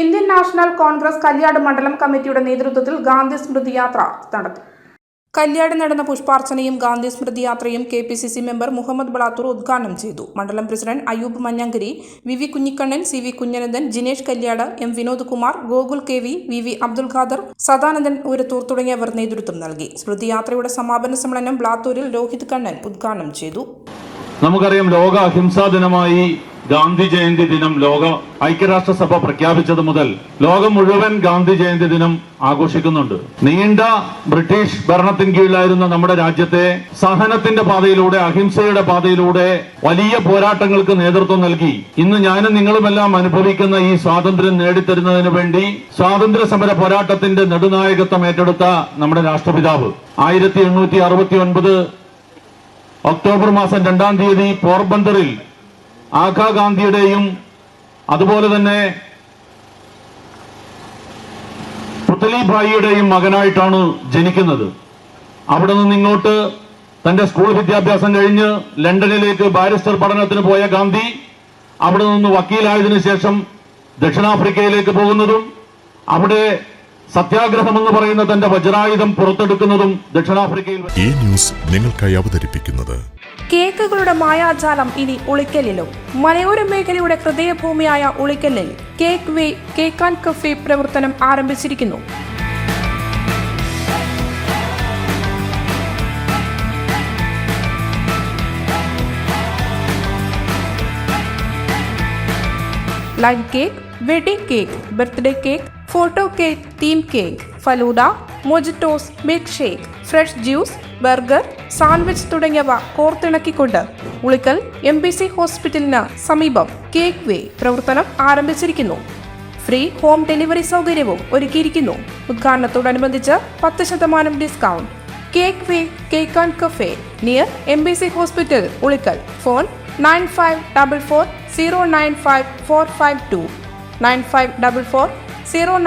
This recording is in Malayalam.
ഇന്ത്യൻ നാഷണൽ കോൺഗ്രസ് കല്യാട് മണ്ഡലം കമ്മിറ്റിയുടെ നേതൃത്വത്തിൽ ഗാന്ധി സ്മൃതി യാത്ര നടത്തി. കല്യാട് നടന്ന പുഷ്പാർച്ചനയും ഗാന്ധി സ്മൃതി യാത്രയും K P C C member Muhammad Balathur ഉദ്ഘാടനം ചെയ്തു. മണ്ഡലം president Ayub Manjangari V V Kunhikannan C V Kunhanandan Jinesh Kalyad M Vinod Kumar Gokul K V V V Abdul Khader Sadanandan Urathur തുടങ്ങിയവർ നേതൃത്വം നൽകി. സ്മൃതി യാത്രയുടെ സമാപന സമ്മേളനം ബ്ലാത്തൂരിൽ രോഹിത് കണ്ണൻ ഉദ്ഘാടനം ചെയ്തു. നമുക്കറിയാം ലോക അഹിംസാ ദിനമായി ഗാന്ധി ജയന്തി ദിനം ലോക ഐക്യരാഷ്ട്രസഭ പ്രഖ്യാപിച്ചത് മുതൽ ലോകം മുഴുവൻ ഗാന്ധി ജയന്തി ദിനം ആഘോഷിക്കുന്നുണ്ട്. നീണ്ട ബ്രിട്ടീഷ് ഭരണത്തിന് കീഴിലായിരുന്ന നമ്മുടെ രാജ്യത്തെ സഹനത്തിന്റെ പാതയിലൂടെ അഹിംസയുടെ പാതയിലൂടെ വലിയ പോരാട്ടങ്ങൾക്ക് നേതൃത്വം നൽകി. ഇന്ന് ഞാനും നിങ്ങളുമെല്ലാം അനുഭവിക്കുന്ന ഈ സ്വാതന്ത്ര്യം നേടിത്തരുന്നതിന് വേണ്ടി സ്വാതന്ത്ര്യ സമര പോരാട്ടത്തിന്റെ നെടുനായകത്വം ഏറ്റെടുത്ത നമ്മുടെ രാഷ്ട്രപിതാവ്. ആയിരത്തി എണ്ണൂറ്റി അറുപത്തി ഒൻപത് ഒക്ടോബർ മാസം രണ്ടാം തീയതി പോർബന്ദറിൽ ആഖാ ഗാന്ധിയുടെയും അതുപോലെ തന്നെ പുത്തലിഭായിയുടെയും മകനായിട്ടാണ് ജനിക്കുന്നത്. അവിടെ നിന്ന് ഇങ്ങോട്ട് തന്റെ സ്കൂൾ വിദ്യാഭ്യാസം കഴിഞ്ഞ് ലണ്ടനിലേക്ക് ബാരിസ്റ്റർ പഠനത്തിന് പോയ ഗാന്ധി അവിടെ നിന്ന് വക്കീലായതിനു ശേഷം ദക്ഷിണാഫ്രിക്കയിലേക്ക് പോകുന്നതും അവിടെ സത്യാഗ്രഹം എന്ന് പറയുന്ന തന്റെ വജ്രായുധം പുറത്തെടുക്കുന്നതും ദക്ഷിണാഫ്രിക്കയിൽ ഈ ന്യൂസ് നിങ്ങൾക്കായി അവതരിപ്പിക്കുന്നത് കേക്കുകളുടെ മായാജാലം ഇനി ഉളിക്കലിലും മലയോര മേഖലയുടെ ഹൃദയഭൂമിയായ ഉളിക്കലിൽ cake way cake and cafe പ്രവർത്തനം ആരംഭിച്ചിരിക്കുന്നു. Live cake wedding cake birthday cake photo cake theme cake falooda mojitos milk shake fresh juice burger sandwich തുടങ്ങിയവ കോർത്തിണക്കിക്കൊണ്ട് ഉളിക്കൽ എം ബി സി ഹോസ്പിറ്റലിന് സമീപം കേക്ക് വേ പ്രവർത്തനം ആരംഭിച്ചിരിക്കുന്നു. ഫ്രീ ഹോം ഡെലിവറി സൗകര്യവും ഒരുക്കിയിരിക്കുന്നു. ഉദ്ഘാടനത്തോടനുബന്ധിച്ച് പത്ത് ശതമാനം discount cake way cake and cafe near M B C hospital Ulikkal phone nine five double four zero nine five four five two nine five double four 0